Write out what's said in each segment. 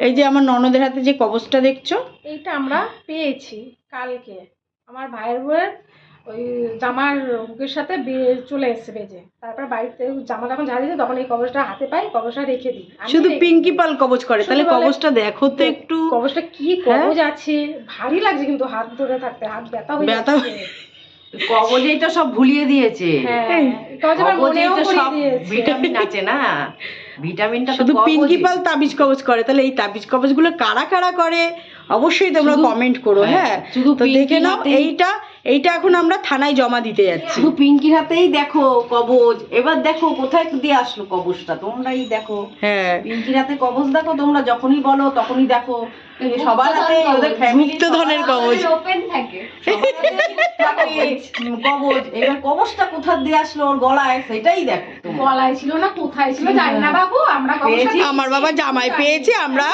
এই যে আমার ননদের হাতে যে কবচটা দেখছ? এইটা আমরা পেয়েছি কালকে। আমার ভাইয়ের বউয়ের ওই জামার হুকের সাথে চলে এসেছে বেজে। তারপর বাড়িতে জামা যখন ঝাড়ি দিই তখন এই কবচটা হাতে পাই কবচটা রেখে দিই। শুধু পিঙ্কি পাল কবচ করে। তাহলে কবচটা দেখো তো একটু। কবচটা কি কবচ আছে? ভারী লাগছে কিন্তু হাত ধরে থাকতে হাত ব্যথা হয়ে ব্যথা যাচ্ছে। কবজেই তো সব ভুলিয়ে দিয়েছে। হ্যাঁ কবচ কবজেই তো সব ভিটামিন আছে না? ভিটামিনটা শুধু কবজে। পিঙ্কি পাল তাবিজ কবচ করে। তাহলে এই তাবিজ কবচগুলো কারা কারা করে? অবশ্যই তোমরা কমেন্ট করো হ্যাঁ, হ্যাঁ। তো দেখে নাও এইটা এইটা এখন আমরা থানায় জমা দিতে যাচ্ছি। শুধু পিঙ্কির হাতেই দেখো কবজ। এবার দেখো কোথায় দিয়ে আসলো কবজটা? তোমরাই দেখো। হ্যাঁ। পিঙ্কির হাতে কবজ দেখো তোমরা যখনই বলো তখনই দেখো। এই সবার হাতে ওদের ফ্যামিলি গুপ্তধনের কবচ ওপেন থাকে। কবজ এবার কবজটা কোথা দিয়ে আসলো ওর গলায় সেটাই দেখো গলায় ছিল না কোথায় ছিল জানি না বাবু আমরা পেয়েছি। আমার বাবা জামাই পেয়েছে আমরা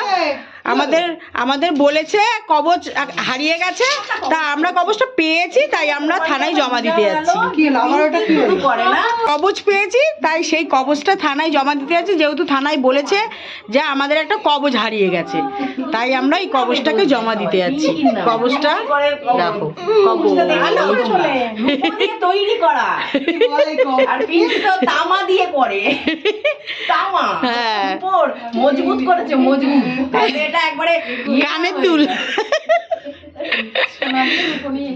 আমাদের আমাদের বলেছে কবচ হারিয়ে গেছে তা আমরা কবচটা পেয়েছি তাই আমরা থানায় জমা দিতে যাচ্ছি। কিন্তু করে না কবচ পেয়েছি তাই সেই কবচটা থানায় জমা দিতে যাচ্ছি যেহেতু থানায় বলেছে যে আমাদের একটা কবচ হারিয়ে গেছে তাই আমরা এই কবচটাকে জমা দিতে যাচ্ছি। কবচটা দেখো তৈরি করা। আর তো তামা দিয়ে করে তামা হ্যাঁ। মজবুত করেছে মজবুত। এটা একবারে কানের দুল।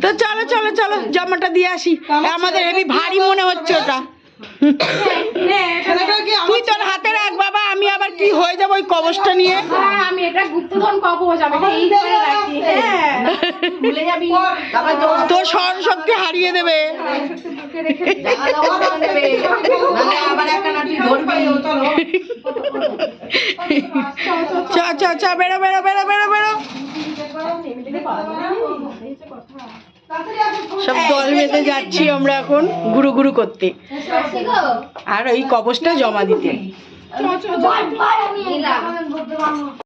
তো চলো চলো চলো জামাটা দিয়ে আসি। আমাদের হেবি ভারী মনে হচ্ছে ওটা। তুই তোর হাতে রাখ বাবা আমি আবার কি হয়ে যাব ওই কবচটা নিয়ে? হ্যাঁ আমি এটা গুপ্তধন কবচ আমি এটা এই করে রাখি। হ্যাঁ ভুলে যাবি। তোর স্মরণ শক্তি হারিয়ে দেবে জামা জামা করে দেবে নাহলে আবার একটা নাটি ধরবি চ চ চ বেরো বেরো বেরো বেরো বেরো। সব দল বেঁধে যাচ্ছি আমরা এখন গুরু গুরু করতে। আর ওই কবচটা জমা দিতে।